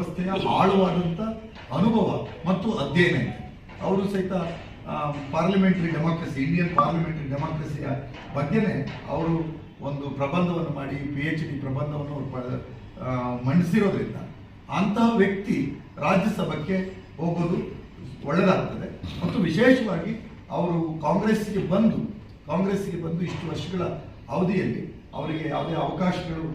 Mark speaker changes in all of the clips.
Speaker 1: ವ್ಯವಸ್ಥೆಯ ಆಳವಾದಂಥ ಅನುಭವ ಮತ್ತು ಅಧ್ಯಯನ ಇದೆ. ಅವರು ಸಹಿತ ಪಾರ್ಲಿಮೆಂಟರಿ ಡೆಮಾಕ್ರಸಿ ಇಂಡಿಯನ್ ಪಾರ್ಲಿಮೆಂಟರಿ ಡೆಮಾಕ್ರಸಿಯ ಬಗ್ಗೆನೇ ಅವರು ಒಂದು ಪ್ರಬಂಧವನ್ನು ಮಾಡಿ ಪಿ ಎಚ್ ಡಿ ಪ್ರಬಂಧವನ್ನು ಮಂಡಿಸಿರೋದ್ರಿಂದ ಅಂತಹ ವ್ಯಕ್ತಿ ರಾಜ್ಯಸಭೆಗೆ ಹೋಗೋದು ಒಳ್ಳೆಯದಾಗ್ತದೆ ಮತ್ತು ವಿಶೇಷವಾಗಿ ಅವರು ಕಾಂಗ್ರೆಸ್ಗೆ ಬಂದು ಕಾಂಗ್ರೆಸ್ಗೆ ಬಂದು ಇಷ್ಟು ವರ್ಷಗಳ ಅವಧಿಯಲ್ಲಿ ಅವರಿಗೆ ಯಾವುದೇ ಅವಕಾಶಗಳು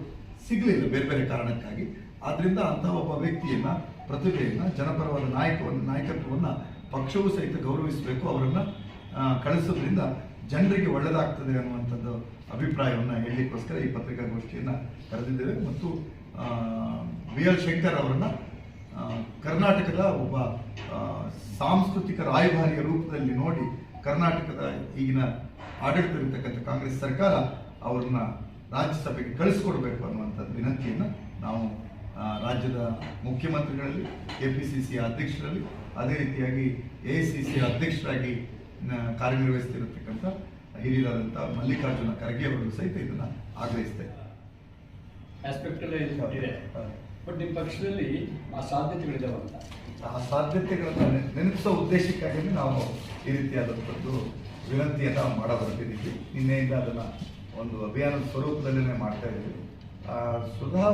Speaker 1: ಸಿಗಲಿಲ್ಲ ಬೇರೆ ಬೇರೆ ಕಾರಣಕ್ಕಾಗಿ. ಆದ್ದರಿಂದ ಅಂತಹ ಒಬ್ಬ ವ್ಯಕ್ತಿಯನ್ನ, ಪ್ರತಿಭೆಯನ್ನು, ಜನಪರವಾದ ನಾಯಕವನ್ನು, ನಾಯಕತ್ವವನ್ನು ಪಕ್ಷವೂ ಸಹಿತ ಗೌರವಿಸಬೇಕು. ಅವರನ್ನು ಕಳಿಸೋದ್ರಿಂದ ಜನರಿಗೆ ಒಳ್ಳೆಯದಾಗ್ತದೆ ಅನ್ನುವಂಥದ್ದು ಅಭಿಪ್ರಾಯವನ್ನು ಹೇಳಲಿಕ್ಕೋಸ್ಕರ ಈ ಪತ್ರಿಕಾಗೋಷ್ಠಿಯನ್ನು ಕರೆದಿದ್ದೇವೆ. ಮತ್ತು ಬಿ ಎಲ್ ಶಂಕರ್ ಅವರನ್ನು ಕರ್ನಾಟಕದ ಒಬ್ಬ ಸಾಂಸ್ಕೃತಿಕ ರಾಯಭಾರಿಯ ರೂಪದಲ್ಲಿ ನೋಡಿ ಕರ್ನಾಟಕದ ಈಗಿನ ಆಡಳಿತವಿರ್ತಕ್ಕಂಥ ಕಾಂಗ್ರೆಸ್ ಸರ್ಕಾರ ಅವರನ್ನ ರಾಜ್ಯಸಭೆಗೆ ಕಳಿಸ್ಕೊಡ್ಬೇಕು ಅನ್ನುವಂಥ ವಿನಂತಿಯನ್ನು ನಾವು ರಾಜ್ಯದ ಮುಖ್ಯಮಂತ್ರಿಗಳಲ್ಲಿ ಕೆ ಪಿ ಸಿ ಸಿ ಅಧ್ಯಕ್ಷರಲ್ಲಿ ಅದೇ ರೀತಿಯಾಗಿ ಎ ಸಿ ಸಿ ಅಧ್ಯಕ್ಷರಾಗಿ ಕಾರ್ಯನಿರ್ವಹಿಸ್ತಿರತಕ್ಕಂಥ ಹಿರಿಯರಾದಂಥ ಮಲ್ಲಿಕಾರ್ಜುನ ಖರ್ಗೆ ಅವರು ಸಹಿತ ಇದನ್ನು ಆಗ್ರಹಿಸ್ತೇವೆ
Speaker 2: ಬಟ್ ನಿಮ್ಮ ಪಕ್ಷದಲ್ಲಿ ಆ ಸಾಧ್ಯತೆಗಳಿದಾವೆ ಅಂತ?
Speaker 1: ಆ ಸಾಧ್ಯತೆಗಳನ್ನು ನೆನ್- ನೆನಪಿಸೋ ಉದ್ದೇಶಕ್ಕಾಗಿ ನಾವು ಈ ರೀತಿಯಾದಂಥದ್ದು ವಿನಂತಿಯನ್ನು ಮಾಡಬರ್ತಿದ್ದೀವಿ ನಿನ್ನೆಯಿಂದ ಅದನ್ನು ಒಂದು ಅಭಿಯಾನದ ಸ್ವರೂಪದಲ್ಲೇ ಮಾಡ್ತಾ ಇದ್ದೀವಿ Sudha,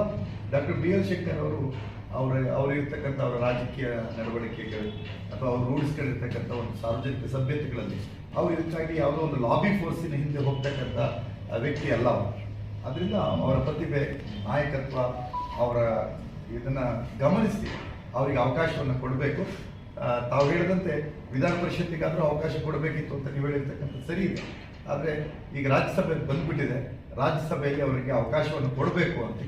Speaker 1: doctor B L Shettar ಅವರು ಅವರ, ಅವರಿರ್ತಕ್ಕಂಥ ಅವರ ರಾಜಕೀಯ ನಡವಳಿಕೆಗಳು ಅಥವಾ ಅವರು ರೂಢಿಸ್ಕೊಂಡಿರ್ತಕ್ಕಂಥ ಒಂದು ಸಾರ್ವಜನಿಕ ಸಭ್ಯತೆಗಳಲ್ಲಿ ಅವರು ಇದಕ್ಕಾಗಿ ಯಾವುದೋ ಒಂದು ಲಾಬಿ ಫೋರ್ಸಿನ ಹಿಂದೆ ಹೋಗ್ತಕ್ಕಂಥ ವ್ಯಕ್ತಿ ಅಲ್ಲ ಅವರು. ಅದರಿಂದ ಅವರ ಪ್ರತಿಭೆ, ನಾಯಕತ್ವ, ಅವರ ಇದನ್ನು ಗಮನಿಸಿ ಅವರಿಗೆ ಅವಕಾಶವನ್ನು ಕೊಡಬೇಕು. ತಾವು ಹೇಳಿದಂತೆ ವಿಧಾನ ಪರಿಷತ್ತಿಗಾದರೂ ಅವಕಾಶ ಕೊಡಬೇಕಿತ್ತು ಅಂತ ನೀವು ಹೇಳಿರ್ತಕ್ಕಂಥ ಸರಿ ಇದೆ. ಆದರೆ ಈಗ ರಾಜ್ಯಸಭೆ ಬಂದ್ಬಿಟ್ಟಿದೆ. ರಾಜ್ಯಸಭೆಯಲ್ಲಿ ಅವರಿಗೆ ಅವಕಾಶವನ್ನು ಕೊಡಬೇಕು ಅಂತ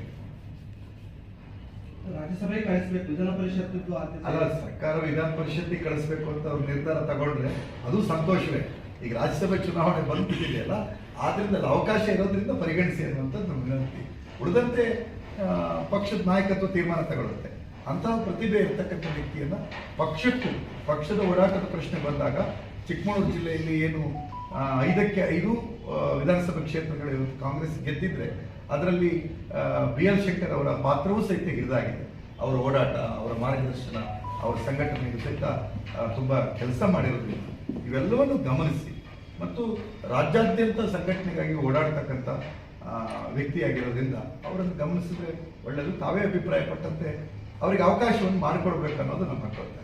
Speaker 3: ರಾಜ್ಯಸಭೆ ಕಳಿಸಬೇಕು ವಿಧಾನ ಪರಿಷತ್
Speaker 1: ಅಲ್ಲ ಸರ್ಕಾರ ವಿಧಾನ ಪರಿಷತ್ತಿಗೆ ಕಳಿಸ್ಬೇಕು ಅಂತ ಅವ್ರು ನಿರ್ಧಾರ ತಗೊಂಡ್ರೆ ಅದು ಸಂತೋಷವೇ. ಈಗ ರಾಜ್ಯಸಭೆ ಚುನಾವಣೆ ಬಂದ್ಬಿಟ್ಟಿದೆಯಲ್ಲ ಆದ್ರಿಂದ ಅಲ್ಲಿ ಅವಕಾಶ ಇರೋದ್ರಿಂದ ಪರಿಗಣಿಸಿ ಅನ್ನುವಂಥದ್ದು ನಮ್ಮ ವಿನಂತಿ. ಉಳಿದಂತೆ ಆ, ಪಕ್ಷದ ನಾಯಕತ್ವ ತೀರ್ಮಾನ ತಗೊಳ್ಳುತ್ತೆ. ಅಂತಹ ಪ್ರತಿಭೆ ಇರ್ತಕ್ಕಂಥ ವ್ಯಕ್ತಿಯನ್ನ ಪಕ್ಷಕ್ಕೂ ಪಕ್ಷದ ಓಡಾಟದ ಪ್ರಶ್ನೆ ಬಂದಾಗ ಚಿಕ್ಕಮಗಳೂರು ಜಿಲ್ಲೆಯಲ್ಲಿ ಏನು ಐದಕ್ಕೆ ಐದು ವಿಧಾನಸಭೆ ಕ್ಷೇತ್ರಗಳು ಕಾಂಗ್ರೆಸ್ ಗೆದ್ದಿದ್ರೆ ಅದರಲ್ಲಿ ಬಿ ಎಲ್ ಶಂಕರ್ ಅವರ ಪಾತ್ರವೂ ಸಹಿತ ಹಿರಿದಾಗಿದೆ. ಅವರ ಓಡಾಟ, ಅವರ ಮಾರ್ಗದರ್ಶನ, ಅವರ ಸಂಘಟನೆಗೆ ಸಹಿತ ತುಂಬ ಕೆಲಸ ಮಾಡಿರೋದ್ರಿಂದ ಇವೆಲ್ಲವನ್ನು ಗಮನಿಸಿ ಮತ್ತು ರಾಜ್ಯಾದ್ಯಂತ ಸಂಘಟನೆಗಾಗಿ ಓಡಾಡ್ತಕ್ಕಂಥ ವ್ಯಕ್ತಿಯಾಗಿರೋದ್ರಿಂದ ಅವರನ್ನು ಗಮನಿಸಿದ್ರೆ ಒಳ್ಳೆಯದು. ತಾವೇ ಅಭಿಪ್ರಾಯಪಟ್ಟಂತೆ ಅವರಿಗೆ ಅವಕಾಶವನ್ನು ಮಾಡಿಕೊಡ್ಬೇಕು ಅನ್ನೋದು ನಮ್ಮ ಕರ್ತವ್ಯ.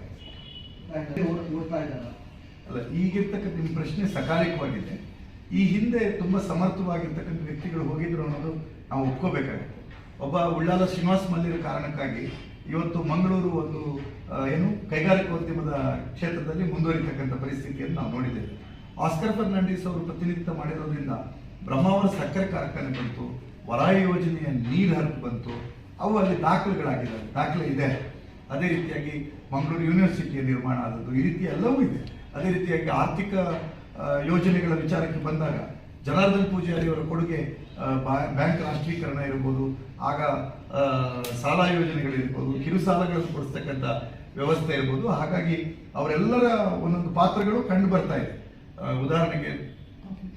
Speaker 1: ಅಲ್ಲ, ಈಗಿರ್ತಕ್ಕಂಥ ನಿಮ್ಮ ಪ್ರಶ್ನೆ ಸಕಾಲಿಕವಾಗಿದೆ. ಈ ಹಿಂದೆ ತುಂಬ ಸಮರ್ಥವಾಗಿರ್ತಕ್ಕಂಥ ವ್ಯಕ್ತಿಗಳು ಹೋಗಿದ್ರು ಅನ್ನೋದು ನಾವು ಒಪ್ಕೋಬೇಕಾಗುತ್ತೆ. ಒಬ್ಬ ಉಳ್ಳಾಲ ಶ್ರೀನಿವಾಸ್ ಮಲ್ಲಿರ ಕಾರಣಕ್ಕಾಗಿ ಇವತ್ತು ಮಂಗಳೂರು ಒಂದು ಏನು ಕೈಗಾರಿಕೋದ್ಯಮದ ಕ್ಷೇತ್ರದಲ್ಲಿ ಮುಂದುವರಿತಕ್ಕಂಥ ಪರಿಸ್ಥಿತಿಯನ್ನು ನಾವು ನೋಡಿದ್ದೇವೆ. ಆಸ್ಕರ್ ಫರ್ನಾಂಡಿಸ್ ಅವರು ಪ್ರತಿನಿಧಿತ್ವ ಮಾಡಿರೋದ್ರಿಂದ ಬ್ರಹ್ಮಾವರ ಸಕ್ಕರೆ ಕಾರ್ಖಾನೆ ಬಂತು ವರಾಯಿ ಯೋಜನೆಯ ನೀರು ಹರಿದು ಬಂತು, ಅವು ಅಲ್ಲಿ ದಾಖಲೆಗಳಾಗಿದೆ ದಾಖಲೆ ಇದೆ. ಅದೇ ರೀತಿಯಾಗಿ ಮಂಗಳೂರು ಯೂನಿವರ್ಸಿಟಿಯ ನಿರ್ಮಾಣ ಆದದ್ದು, ಈ ರೀತಿ ಎಲ್ಲವೂ ಇದೆ. ಅದೇ ರೀತಿಯಾಗಿ ಆರ್ಥಿಕ ಯೋಜನೆಗಳ ವಿಚಾರಕ್ಕೆ ಬಂದಾಗ ಜನಾರ್ದನ್ ಪೂಜಾರಿ ಅವರ ಕೊಡುಗೆ ಬ್ಯಾಂಕ್ ರಾಷ್ಟ್ರೀಕರಣ ಇರ್ಬೋದು, ಆಗ ಸಾಲ ಯೋಜನೆಗಳಿರ್ಬೋದು ಕಿರು ಸಾಲಗಳನ್ನು ಕೊಡಿಸ್ತಕ್ಕಂಥ ವ್ಯವಸ್ಥೆ ಇರ್ಬೋದು. ಹಾಗಾಗಿ ಅವರೆಲ್ಲರ ಒಂದೊಂದು ಪಾತ್ರಗಳು ಕಂಡು ಬರ್ತಾ ಇದೆ. ಉದಾಹರಣೆಗೆ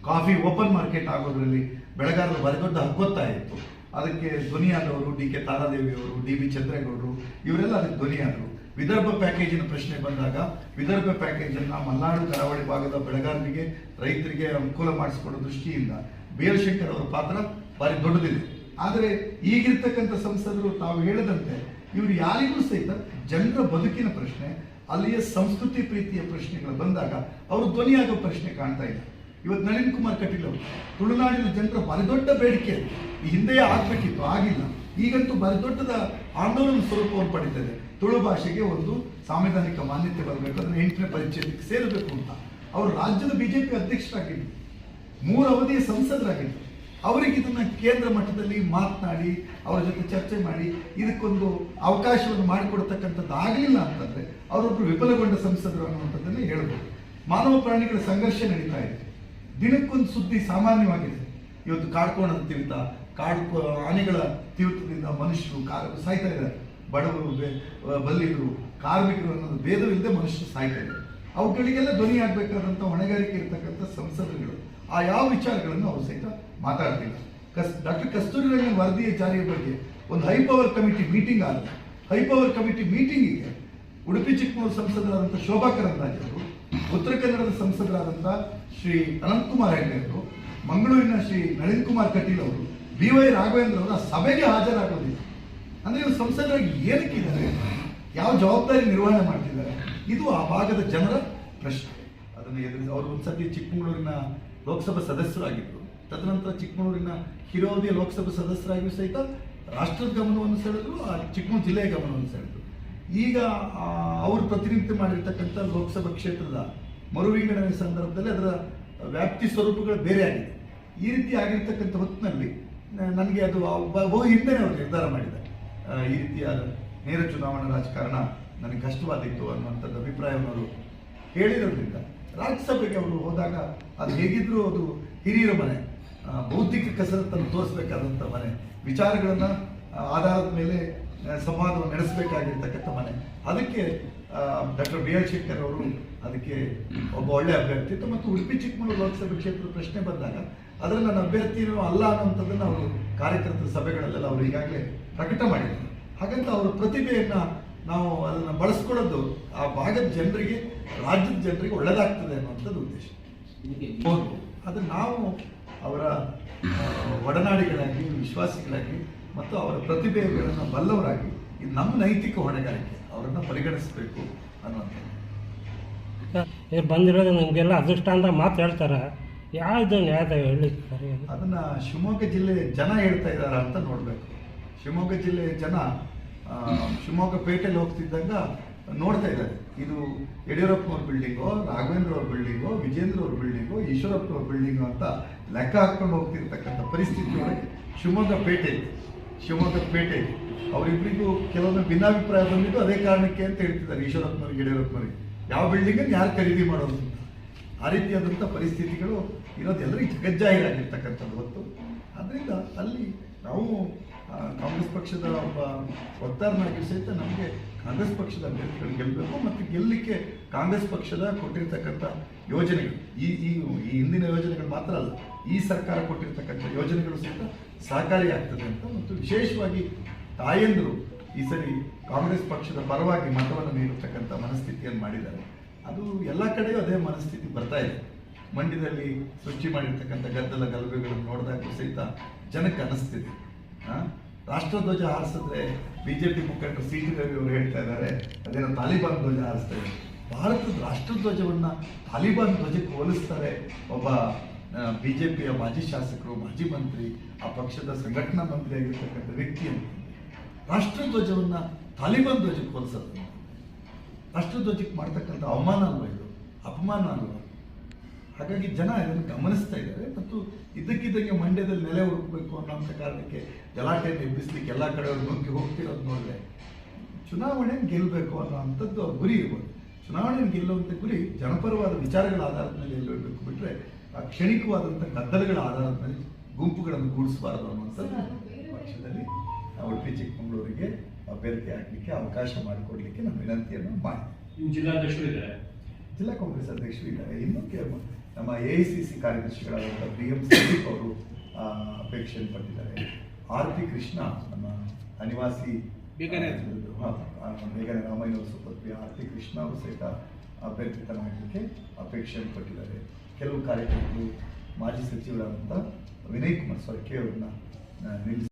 Speaker 1: ಕಾಫಿ ಓಪನ್ ಮಾರ್ಕೆಟ್ ಆಗೋದ್ರಲ್ಲಿ ಬೆಳೆಗಾರರು ಬರೆದೊಡ್ಡ ಹಕ್ಕೊತ್ತಾ ಇತ್ತು. ಅದಕ್ಕೆ ಧ್ವನಿಯಾದವರು ಡಿ ಕೆ ತಾರಾದೇವಿಯವರು ಡಿ ಬಿ ಚಂದ್ರೇಗೌಡರು, ಇವರೆಲ್ಲ ಅದಕ್ಕೆ ಧ್ವನಿಯಾದರು. ವಿದರ್ಭ ಪ್ಯಾಕೇಜಿನ ಪ್ರಶ್ನೆ ಬಂದಾಗ, ವಿದರ್ಭ ಪ್ಯಾಕೇಜ್ ಅನ್ನ ಮಲೆನಾಡು ಕರಾವಳಿ ಭಾಗದ ಬೆಳೆಗಾರರಿಗೆ, ರೈತರಿಗೆ ಅನುಕೂಲ ಮಾಡಿಸಿಕೊಡೋ ದೃಷ್ಟಿಯಿಂದ ಬಿ ಎಲ್ ಶಂಕರ್ ಅವರ ಪಾತ್ರ ಭಾರಿ ದೊಡ್ಡದಿದೆ. ಆದರೆ ಈಗಿರ್ತಕ್ಕಂಥ ಸಂಸದರು ತಾವು ಹೇಳಿದಂತೆ, ಇವರು ಯಾರಿಗೂ ಸಹಿತ ಜನರ ಬದುಕಿನ ಪ್ರಶ್ನೆ, ಅಲ್ಲಿಯ ಸಂಸ್ಕೃತಿ ಪ್ರೀತಿಯ ಪ್ರಶ್ನೆಗಳು ಬಂದಾಗ ಅವರು ಧ್ವನಿಯಾಗೋ ಪ್ರಶ್ನೆ ಕಾಣ್ತಾ ಇಲ್ಲ. ಇವತ್ತು ನಳಿನ್ ಕುಮಾರ್ ಕಟೀಲ್ ಅವರು, ತುಳುನಾಡಿನ ಜನರ ದೊಡ್ಡ ಬೇಡಿಕೆ. ಈ ಹಿಂದೆಯೇ ಆಗ್ಬೇಕಿತ್ತು, ಆಗಿಲ್ಲ. ಈಗಂತೂ ದೊಡ್ಡದ ಆಂದೋಲನ ಸ್ವರೂಪವನ್ನು ಪಡೀತದೆ ತುಳು ಭಾಷೆಗೆ ಒಂದು ಸಾಂವಿಧಾನಿಕ ಮಾನ್ಯತೆ ಬರಬೇಕು, ಅದನ್ನು ಎಂಟನೇ ಪರಿಚಯಕ್ಕೆ ಸೇರಬೇಕು ಅಂತ. ಅವರು ರಾಜ್ಯದ ಬಿಜೆಪಿ ಅಧ್ಯಕ್ಷರಾಗಿದ್ದರು ಮೂರು ಅವಧಿಯ ಸಂಸದರಾಗಿದ್ದರು ಅವರಿಗೆ ಇದನ್ನ ಕೇಂದ್ರ ಮಟ್ಟದಲ್ಲಿ ಮಾತನಾಡಿ, ಅವರ ಜೊತೆ ಚರ್ಚೆ ಮಾಡಿ, ಇದಕ್ಕೊಂದು ಅವಕಾಶವನ್ನು ಮಾಡಿಕೊಡ್ತಕ್ಕಂಥದ್ದು ಆಗಲಿಲ್ಲ ಅಂತಂದ್ರೆ ಅವರೊಬ್ಬರು ವಿಫಲಗೊಂಡ ಸಂಸದರು ಅನ್ನುವಂಥದ್ದನ್ನು ಹೇಳ್ಬೋದು. ಮಾನವ ಪ್ರಾಣಿಗಳ ಸಂಘರ್ಷ ನಡೀತಾ ಇದೆ. ದಿನಕ್ಕೊಂದು ಸುದ್ದಿ ಸಾಮಾನ್ಯವಾಗಿದೆ. ಇವತ್ತು ಕಾಡ್ಕೋಣದ ತಿವಿತ ಕಾಡು ಆನೆಗಳ ತೀವ್ರದಿಂದ ಮನುಷ್ಯರು ಕಾರ್ ಸಾಯ್ತಾ ಇದ್ದಾರೆ. ಬಡವರು ಬಲ್ಲಿದರು ಕಾರ್ಮಿಕರು ಅನ್ನೋದು ಭೇದವಿಲ್ಲದೆ ಮನುಷ್ಯ ಸಾಯ್ತಾ ಇದ್ದಾರೆ. ಅವುಗಳಿಗೆಲ್ಲ ಧ್ವನಿ ಆಗ್ಬೇಕಾದಂಥ ಹೊಣೆಗಾರಿಕೆ ಇರತಕ್ಕಂಥ ಸಂಸದರುಗಳು, ಆ ಯಾವ ವಿಚಾರಗಳನ್ನು ಅವರು ಸಹಿತ ಮಾತಾಡ್ತಿಲ್ಲ. ಕಸ್, ಡಾಕ್ಟರ್ ಕಸ್ತೂರಿ ರಂಗನ್ ವರದಿಯ ಜಾರಿಯ ಬಗ್ಗೆ ಒಂದು ಹೈ ಪವರ್ ಕಮಿಟಿ ಮೀಟಿಂಗ್ ಆದ ಹೈಪವರ್ ಕಮಿಟಿ ಮೀಟಿಂಗಿಗೆ ಉಡುಪಿ ಚಿಕ್ಕಮಗಳೂರು ಸಂಸದರಾದಂಥ ಶೋಭಾ ಕರಂದ್ಲಾಜೆ ಅವರು, ಉತ್ತರ ಕನ್ನಡದ ಸಂಸದರಾದಂಥ ಶ್ರೀ ಅನಂತಕುಮಾರ್ ಹೆಗ್ಡೆ ಅವರು, ಮಂಗಳೂರಿನ ಶ್ರೀ ನಳಿನ್ ಕುಮಾರ್ ಕಟೀಲ್ ಅವರು, ಬಿ ವೈ ರಾಘವೇಂದ್ರ ಅವರು ಸಭೆಗೆ ಹಾಜರಾಗೋದಿಲ್ಲ. ಅಂದ್ರೆ ಇವರು ಸಂಸದರಾಗಿ ಏನಕ್ಕಿದ್ದಾರೆ ಯಾವ ಜವಾಬ್ದಾರಿ ನಿರ್ವಹಣೆ ಮಾಡ್ತಿದ್ದಾರೆ? ಇದು ಆ ಭಾಗದ ಜನರ ಪ್ರಶ್ನೆ. ಅದನ್ನು ಎದುರಿಸಿ, ಅವರು ಒಂದ್ಸತಿ ಚಿಕ್ಕಮಗಳೂರಿನ ಲೋಕಸಭಾ ಸದಸ್ಯರಾಗಿದ್ದರು ತದನಂತರ ಚಿಕ್ಕಮಗಳೂರಿನ ಹಿರೋದಿಯ ಲೋಕಸಭಾ ಸದಸ್ಯರಾಗಿಯೂ ಸಹಿತ ರಾಷ್ಟ್ರದ ಗಮನವನ್ನು ಸೆಳೆದ್ರು, ಆ ಚಿಕ್ಕಮಗಳೂರು ಜಿಲ್ಲೆಯ ಗಮನವನ್ನು ಸೆಳೆದ್ರು. ಈಗ ಅವರು ಪ್ರತಿನಿಧಿತ್ವ ಮಾಡಿರ್ತಕ್ಕಂಥ ಲೋಕಸಭಾ ಕ್ಷೇತ್ರದ ಮರುವಿಂಗಡಣೆ ಸಂದರ್ಭದಲ್ಲಿ ಅದರ ವ್ಯಾಪ್ತಿ ಸ್ವರೂಪಗಳು ಬೇರೆ ಆಗಿದೆ. ಈ ರೀತಿ ಆಗಿರ್ತಕ್ಕಂಥ ಹೊತ್ತಿನಲ್ಲಿ ನನಗೆ ಅದು ಹಿಂದೆನೇ ಅವರು ನಿರ್ಧಾರ ಮಾಡಿದ್ದಾರೆ. ಈ ರೀತಿಯಾದ ನೇರ ಚುನಾವಣಾ ರಾಜಕಾರಣ ನನಗೆ ಕಷ್ಟವಾದಿತ್ತು ಅನ್ನುವಂಥದ್ದು ಅಭಿಪ್ರಾಯವನ್ನು ಅವರು ಹೇಳಿರೋದ್ರಿಂದ. ರಾಜ್ಯಸಭೆಗೆ ಅವರು ಹೋದಾಗ ಅದು ಹೇಗಿದ್ರೂ ಅದು ಹಿರಿಯರ ಮನೆ ಬೌದ್ಧಿಕ ಕಸರತ್ತನ್ನು ತೋರಿಸಬೇಕಾದಂಥ ಮನೆ, ವಿಚಾರಗಳನ್ನು ಆಧಾರದ ಮೇಲೆ ಸಂವಾದವನ್ನು ನಡೆಸಬೇಕಾಗಿರ್ತಕ್ಕಂಥ ಮನೆ. ಅದಕ್ಕೆ ಡಾಕ್ಟರ್ ಬಿ ಎಲ್ ಶೇಖರ್ ಅವರು ಅದಕ್ಕೆ ಒಬ್ಬ ಒಳ್ಳೆ ಇತ್ತು. ಮತ್ತು ಉಡುಪಿ ಚಿಕ್ಕಮಗಳೂರು ಲೋಕಸಭೆ ಕ್ಷೇತ್ರದ ಪ್ರಶ್ನೆ ಬಂದಾಗ, ಅದರಲ್ಲಿ ನನ್ನ ಅಭ್ಯರ್ಥಿನೂ ಅಲ್ಲ ಅನ್ನೋಂಥದ್ದನ್ನು ಅವರು ಕಾರ್ಯಕರ್ತರ ಸಭೆಗಳಲ್ಲೆಲ್ಲ ಅವರು ಈಗಾಗಲೇ ಪ್ರಕಟ ಮಾಡಿದ್ದಾರೆ ಹಾಗಂತ ಅವರ ಪ್ರತಿಭೆಯನ್ನು ನಾವು ಅದನ್ನು ಬಳಸ್ಕೊಳ್ಳೋದು ಆ ಭಾಗದ ಜನರಿಗೆ ರಾಜ್ಯದ ಜನರಿಗೆ ಒಳ್ಳೆಯದಾಗ್ತದೆ ಅನ್ನುವಂಥದ್ದು ಉದ್ದೇಶ. ಅದು ನಾವು ಅವರ ಒಡನಾಡಿಗಳಾಗಿ ವಿಶ್ವಾಸಿಗಳಾಗಿ ಮತ್ತು ಅವರ ಪ್ರತಿಭೆಗಳನ್ನು ಬಲ್ಲವರಾಗಿ ಇದು ನಮ್ಮ ನೈತಿಕ ಹೊಣೆಗಾರಿಕೆ ಅವರನ್ನು ಪರಿಗಣಿಸಬೇಕು ಅನ್ನುವಂಥದ್ದು.
Speaker 4: ಇವ್ರು ಬಂದಿರೋದು ನಮಗೆಲ್ಲ ಅದೃಷ್ಟ ಅಂತ ಮಾತು ಹೇಳ್ತಾರೆ. ಯಾವುದು ನ್ಯಾಯ ಹೇಳಿ. ಅದನ್ನು
Speaker 1: ಅದನ್ನ ಶಿವಮೊಗ್ಗ ಜಿಲ್ಲೆ ಜನ ಹೇಳ್ತಾ ಇದ್ದಾರೆ ಅಂತ ನೋಡಬೇಕು. ಶಿವಮೊಗ್ಗ ಜಿಲ್ಲೆಯ ಜನ ಶಿವಮೊಗ್ಗ ಪೇಟೆಯಲ್ಲಿ ಹೋಗ್ತಿದ್ದಾಗ ನೋಡ್ತಾ ಇದ್ದಾರೆ ಇದು ಯಡಿಯೂರಪ್ಪನವ್ರ ಬಿಲ್ಡಿಂಗು, ರಾಘವೇಂದ್ರ ಅವ್ರ ಬಿಲ್ಡಿಂಗು, ವಿಜೇಂದ್ರ ಅವ್ರ ಬಿಲ್ಡಿಂಗು ಈಶ್ವರಪ್ಪನವ್ರ ಬಿಲ್ಡಿಂಗು ಅಂತ ಲೆಕ್ಕ ಹಾಕೊಂಡು ಹೋಗ್ತಿರ್ತಕ್ಕಂಥ ಪರಿಸ್ಥಿತಿ ಒಳಗೆ ಶಿವಮೊಗ್ಗ ಪೇಟೆ. ಶಿವಮೊಗ್ಗ ಪೇಟೆ. ಅವರಿಬ್ಬರಿಗೂ ಕೆಲವೊಂದು ಭಿನ್ನಾಭಿಪ್ರಾಯ ಬಂದಿದ್ದು ಅದೇ ಕಾರಣಕ್ಕೆ ಅಂತ ಹೇಳ್ತಿದ್ದಾರೆ ಈಶ್ವರಪ್ಪನವ್ರಿಗೆ ಯಡಿಯೂರಪ್ಪನವ್ರಿಗೆ ಯಾವ ಬಿಲ್ಡಿಂಗನ್ನು ಯಾರು ಖರೀದಿ ಮಾಡೋದು ಆ ರೀತಿಯಾದಂಥ ಪರಿಸ್ಥಿತಿಗಳು ಇರೋದು ಎಲ್ಲರಿಗೂ ಜಗಜ್ಜಾಹಿರಾಗಿರ್ತಕ್ಕಂಥದ್ದು ಹೊತ್ತು ಅದರಿಂದ ಅಲ್ಲಿ ನಾವು ಕಾಂಗ್ರೆಸ್ ಪಕ್ಷದ ಒಬ್ಬ ವಕ್ತಾರನಾಗಿ ಸಹಿತ ನಮಗೆ ಕಾಂಗ್ರೆಸ್ ಪಕ್ಷದ ಅಭ್ಯರ್ಥಿಗಳು ಗೆಲ್ಲಬೇಕು ಮತ್ತು ಗೆಲ್ಲಲಿಕ್ಕೆ ಕಾಂಗ್ರೆಸ್ ಪಕ್ಷದ ಕೊಟ್ಟಿರ್ತಕ್ಕಂಥ ಯೋಜನೆಗಳು. ಈ ಈ ಈ ಹಿಂದಿನ ಯೋಜನೆಗಳು ಮಾತ್ರ ಅಲ್ಲ, ಈ ಸರ್ಕಾರ ಕೊಟ್ಟಿರ್ತಕ್ಕಂಥ ಯೋಜನೆಗಳು ಸಹಿತ ಸಹಕಾರಿಯಾಗ್ತದೆ ಅಂತ ಮತ್ತು ವಿಶೇಷವಾಗಿ ತಾಯಂದರು ಈ ಸರಿ ಕಾಂಗ್ರೆಸ್ ಪಕ್ಷದ ಪರವಾಗಿ ಮತವನ್ನು ನೀಡತಕ್ಕಂಥ ಮನಸ್ಥಿತಿಯನ್ನು ಮಾಡಿದ್ದಾರೆ. ಅದು ಎಲ್ಲ ಕಡೆಯೂ ಅದೇ ಮನಸ್ಥಿತಿ ಬರ್ತಾ ಇದೆ. ಮಂಡ್ಯದಲ್ಲಿ ಸೃಷ್ಟಿ ಮಾಡಿರ್ತಕ್ಕಂಥ ಗದ್ದಲ ಗಲಭೆಗಳನ್ನು ನೋಡಿದಾಗ ಸಹಿತ ಜನಕ್ಕೆ ಅನಿಸ್ತಿದೆ. ಆ? ರಾಷ್ಟ್ರಧ್ವಜ ಹಾರಿಸಿದ್ರೆ ಬಿಜೆಪಿ ಮುಖಂಡರು ಸಿ ಟಿ ರವಿ ಅವರು ಹೇಳ್ತಾ ಇದ್ದಾರೆ, ಅದೇನೋ ತಾಲಿಬಾನ್ ಧ್ವಜ ಹಾರಿಸ್ತೇವೆ ಭಾರತದ ರಾಷ್ಟ್ರಧ್ವಜವನ್ನು ತಾಲಿಬಾನ್ ಧ್ವಜಕ್ಕೆ ಹೋಲಿಸ್ತಾರೆ ಒಬ್ಬ ಬಿ ಜೆ ಪಿಯ ಮಾಜಿ ಶಾಸಕರು, ಮಾಜಿ ಮಂತ್ರಿ, ಆ ಪಕ್ಷದ ಸಂಘಟನಾ ಮಂತ್ರಿ ಆಗಿರ್ತಕ್ಕಂಥ ವ್ಯಕ್ತಿ ರಾಷ್ಟ್ರಧ್ವಜವನ್ನು ರಾಷ್ಟ್ರಧ್ವಜವನ್ನ ತಾಲಿಬಾನ್ ಧ್ವಜಕ್ಕೆ ಹೋಲಿಸೋದು. ರಾಷ್ಟ್ರಧ್ವಜಕ್ಕೆ ಮಾಡ್ತಕ್ಕಂಥ ಅವಮಾನ ಅಲ್ವಾ ಇದು? ಅಪಮಾನ ಅಲ್ವಾ? ಹಾಗಾಗಿ ಜನ ಇದನ್ನು ಗಮನಿಸ್ತಾ ಇದ್ದಾರೆ. ಮತ್ತು ಇದಕ್ಕಿದ್ದಂಗೆ ಮಂಡ್ಯದಲ್ಲಿ ನೆಲೆ ಹುಡುಕಬೇಕು ಅನ್ನೋಂಥ ಕಾರಣಕ್ಕೆ ಜಲಾಶಯ ಎಬ್ಬಿಸ್ಲಿಕ್ಕೆ ಎಲ್ಲ ಕಡೆ ನುಗ್ಗಿ ಹೋಗ್ತಿರೋದು ನೋಡಿದ್ರೆ ಚುನಾವಣೆ ಗೆಲ್ಲಬೇಕು ಅನ್ನೋ ಅಂಥದ್ದು ಅವ್ರ ಗುರಿ ಇರ್ಬೋದು. ಚುನಾವಣೆ ಗೆಲ್ಲುವಂಥ ಗುರಿ ಜನಪರವಾದ ವಿಚಾರಗಳ ಆಧಾರದ ಮೇಲೆ ಗೆಲ್ಲಬೇಕು ಬಿಟ್ಟರೆ ಆ ಕ್ಷಣಿಕವಾದಂಥ ಗದ್ದಲಗಳ ಆಧಾರದ ಮೇಲೆ ಗುಂಪುಗಳನ್ನು ಕೂಡಿಸಬಾರದು ಅನ್ನೋಂಥದ್ದು ಪಕ್ಷದಲ್ಲಿ ಉಡುಪಿ ಚಿಕ್ಕಮಗಳೂರಿಗೆ ಅಭ್ಯರ್ಥಿ ಹಾಕಲಿಕ್ಕೆ ಅವಕಾಶ ಮಾಡಿಕೊಡ್ಲಿಕ್ಕೆ ನಮ್ಮ ವಿನಂತಿಯನ್ನು ಮಾಡಿ
Speaker 2: ನಿಮ್ಮ ಜಿಲ್ಲಾಧ್ಯಕ್ಷರು ಇದ್ದಾರೆ.
Speaker 1: ಜಿಲ್ಲಾ ಕಾಂಗ್ರೆಸ್ ಅಧ್ಯಕ್ಷರು ಇದ್ದಾರೆ. ಇನ್ನೂ ನಮ್ಮ ಎ ಐ ಸಿ ಸಿ ಕಾರ್ಯದರ್ಶಿಗಳಾದಂಥ ಬಿ ಎಂ ಸಂದೀಪ್ ಅವರು ಅಪೇಕ್ಷೆಯನ್ನು ಪಟ್ಟಿದ್ದಾರೆ ಆರ್ ಪಿ ಕೃಷ್ಣ ನಮ್ಮ ಅನಿವಾಸಿ ಬೇಗನೆ. ರಾಮಯ್ಯನವರ ಸುಪತ್ನಿ ಆರ್ ಪಿ ಕೃಷ್ಣ ಅವರು ಸಹಿತ ಅಭ್ಯರ್ಥಿತನಾಗಲಿಕ್ಕೆ ಅಪೇಕ್ಷೆಯನ್ನು ಪಟ್ಟಿದ್ದಾರೆ ಕೆಲವು ಕಾರ್ಯಕರ್ತರು ಮಾಜಿ ಸಚಿವರಾದಂಥ ವಿನಯ್ ಕುಮಾರ್ ಸೊರಕೆ ಅವರನ್ನ ನಿಲ್ಲಿಸಿ